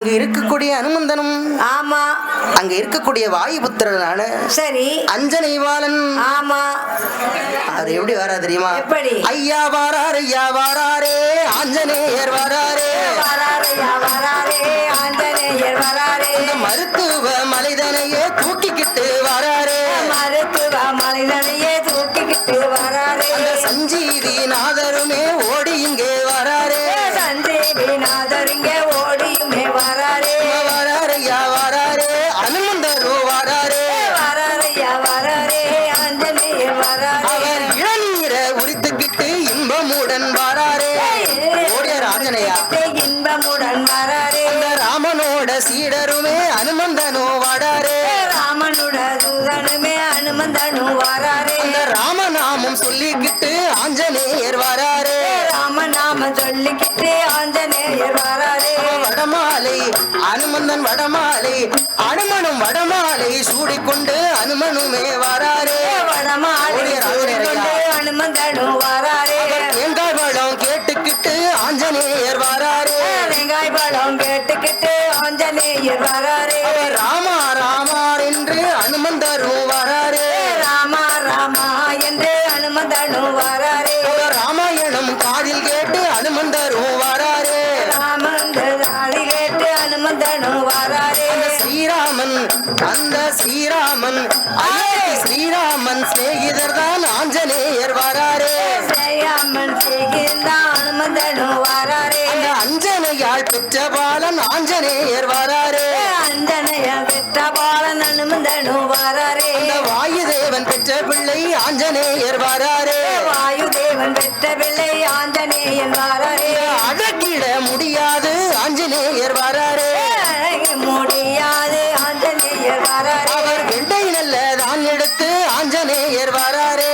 அங்க இருக்கக்கூடிய அனுமந்தனும் ஆமா. அங்க இருக்கக்கூடிய வாயுபுத்திரனான சரி. அஞ்சனை வாலன் ஆமா. அவர் எப்படி வரா தெரியுமா? எப்படி? ஐயா வாரார் ஐயா வாராரே ஆஞ்சநேயர் வாராரே. ஆஞ்சநேயர் வராரே. மருத்துவ மலைதனையே தூக்கிக்கிட்டு வாராரே. மருத்துவ மனிதனையே தூக்கிக்கிட்டு வராரே. அந்த சஞ்சீவி நாதருமே ஓடி இங்கே வாராரே. சஞ்சீவி நாதரிங்க ஆஞ்சநேயா இன்பமுடன் வராரே. ராமனோட சீடருமே அனுமந்தனோ வாடாரே ராமனுட தூதனுமே அனுமந்தனு வராரே. ராமநாமம் சொல்லிக்கிட்டு ஆஞ்சநேயர் வாராரே. ராமநாம சொல்லிக்கிட்டு ஆஞ்சநேயர் வராரே. வடமாலை அனுமந்தன் வடமாலை அனுமனும் வடமாலை சூடிக்கொண்டு அனுமனுமே வாராரே. ஐயா. அனுமந்தனு வராரே. அனுமந்தனு வராரே. ராமாயணம் காதில் கேட்டு அனுமந்தரும் வாராரே. ராமந்த தாடி கேட்டு அனுமந்தனு வராரே. ஸ்ரீராமன் அந்த ஸ்ரீராமன் ஸ்ரீராமன் சிநேகிதர் தான் ஆஞ்சநேயர் வாராரே. ஜெயம்மன் செய்கின்றான் அனுமந்தனு வராரே. அந்த அஞ்சனையாள் பெற்ற பாலன் ஆஞ்சநேயர் வாராரே. அஞ்சனைய பெற்ற பாலன் அனுமந்தனு வராரே அந்த வாயுதேவன் பெற்ற பிள்ளை ஆஞ்சநேயர் வாராரே. வாயுதேவன் பெற்ற பிள்ளை ஆஞ்சநேயன் வராரே. அடக்கிட முடியாது ஆஞ்சநேயர் வாராரே. முடியாது ஆஞ்சநேயர் வராரே. அவர் வெண்டை நல்ல தான் எடுத்து ஆஞ்சநேயர் வாராரே.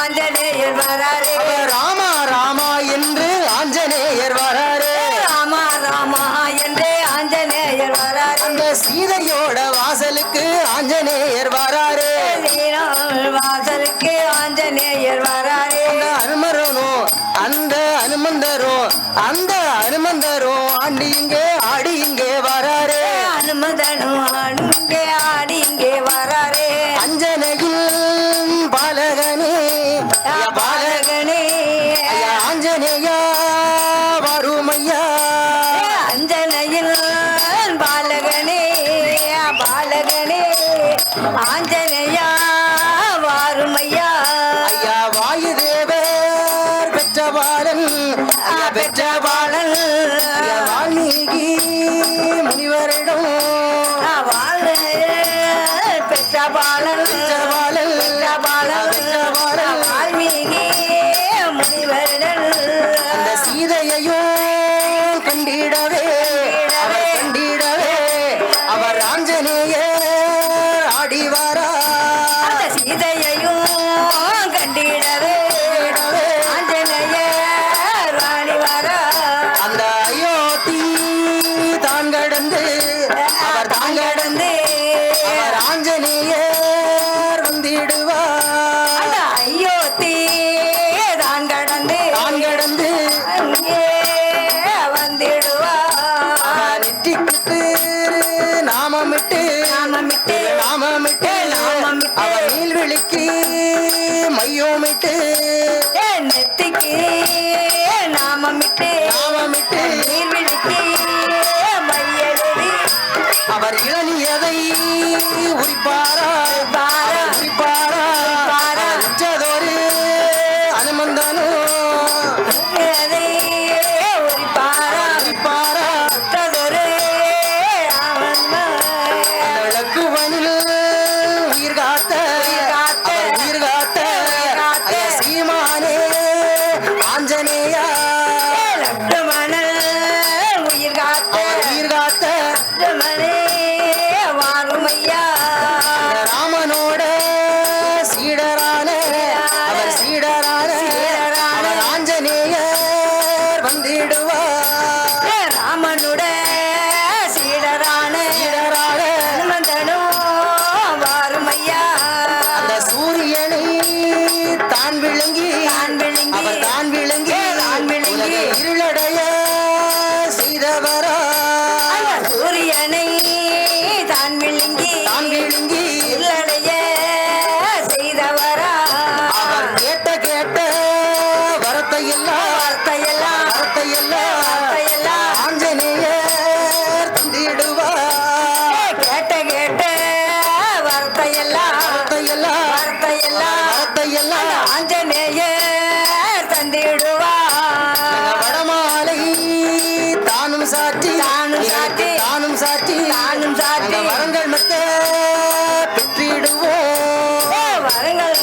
ஆஞ்சநேயர் வராரே. ராமா ராமா என்று ஆஞ்சநேயர் வாராரே. ராமா ராமா என்று ஆஞ்சநேயர் வராரே. அந்த சீதையோட வாசலுக்கு ஆஞ்சநேயர் வாராரே அந்த அனுமந்தரும் ஆண்டி இங்கே ஆடி இங்கே வாராரே. அனுமதனு அங்கே ஆடி இங்கே வராரே. அஞ்சனையில் பாலகனே. பாலகனே. ஆஞ்சநேயா வருமையா. அஞ்சனையில் பாலகனே. பாலகனே. ஆஞ்சநேயா பெற்ற பாலன் பெற்ற பாலன் அந்த அயோத்தி தான் கடந்து தான் கடந்து. அங்கே வந்திடுவா நெற்றிக்கு நாமமிட்டு. நாமமிட்டு. நாமமிட்டு. நாமமிட்டு. அவர் நீள்வெளிக்கு மையோமிட்டு. நெத்திக்கு நாமமிட்டு. நாமமிட்டு. நீர்விழிக்கு அவர் இளநியதை உரிப்பாரா? பாரா உரிப்பாரா உரிப்பாரா. லட்சுமணே வாருமையா. ராமனோட சீடரான அவர் சீடரான ஆஞ்சநேயர் வந்திடுவார். ஏ தந்திடுவார். வடமாலை தானும் சாற்றி தானும் சாற்றி தானும் சாற்றி தானும் சாற்றி. வரங்கள் மத்த பெற்றிடுவோம். வரங்கள்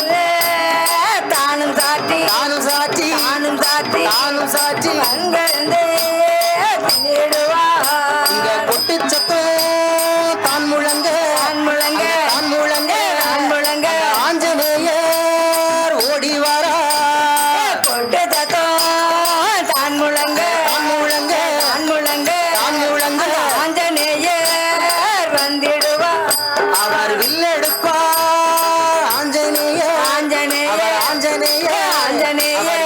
ஆஞ்சநேய ஆஞ்சநேய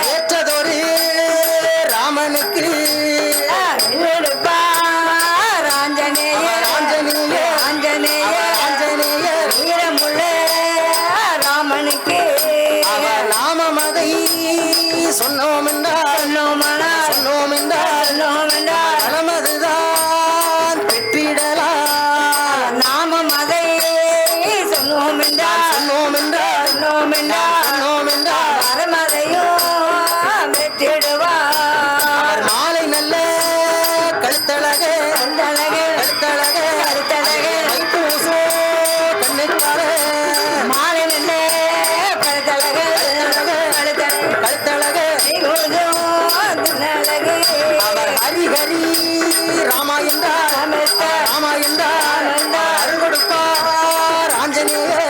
ஹரி ராமா என்றார் ராமா என்றார் அருள் கொடுப்பார் ஆஞ்சநேயர்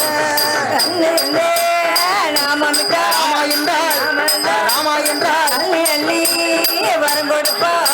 ராமா என்றார் ராமா என்றார் வரம் கொடுப்பார்